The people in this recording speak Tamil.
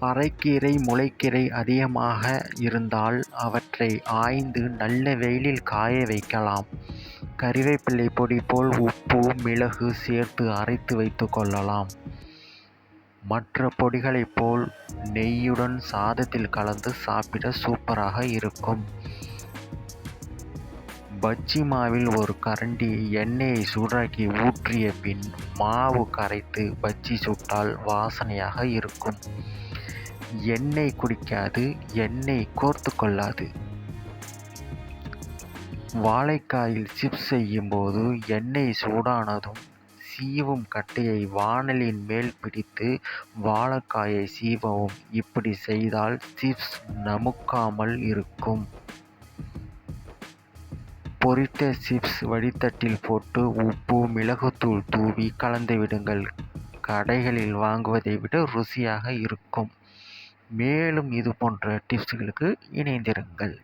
அரைக்கீரை முளைக்கீரை அதிகமாக இருந்தால் அவற்றை ஆய்ந்து நல்ல வெயிலில் காய வைக்கலாம். கறிவேப்பிலை பொடி போல் உப்பு மிளகு சேர்த்து அரைத்து வைத்துக் கொள்ளலாம். மற்ற பொடிகளைப் போல் நெய்யுடன் சாதத்தில் கலந்து சாப்பிட சூப்பராக இருக்கும். பஜ்ஜி மாவில் ஒரு கரண்டி எண்ணெயை சூடாக்கி ஊற்றிய பின் மாவு கரைத்து பஜ்ஜி சுட்டால் வாசனையாக இருக்கும். எண்ணெய் குடிக்காது எண்ணெய் கோர்த்துக் கொள்ளாது. வாழைக்காயில் சிப்ஸ் செய்யும் போது எண்ணெய் சூடானதும் சீவும் கட்டையை வாணலியின் மேல் பிடித்து வாழைக்காயை சீவவும். இப்படி செய்தால் சிப்ஸ் நமுக்காமல் இருக்கும். பொரித்த சிப்ஸ் வடித்தட்டில் போட்டு உப்பு மிளகுத்தூள் தூவி கலந்துவிடுங்கள். கடைகளில் வாங்குவதை விட ருசியாக இருக்கும். மேலும் இது போன்ற டிப்ஸ்களுக்கு இணைந்திருங்கள்.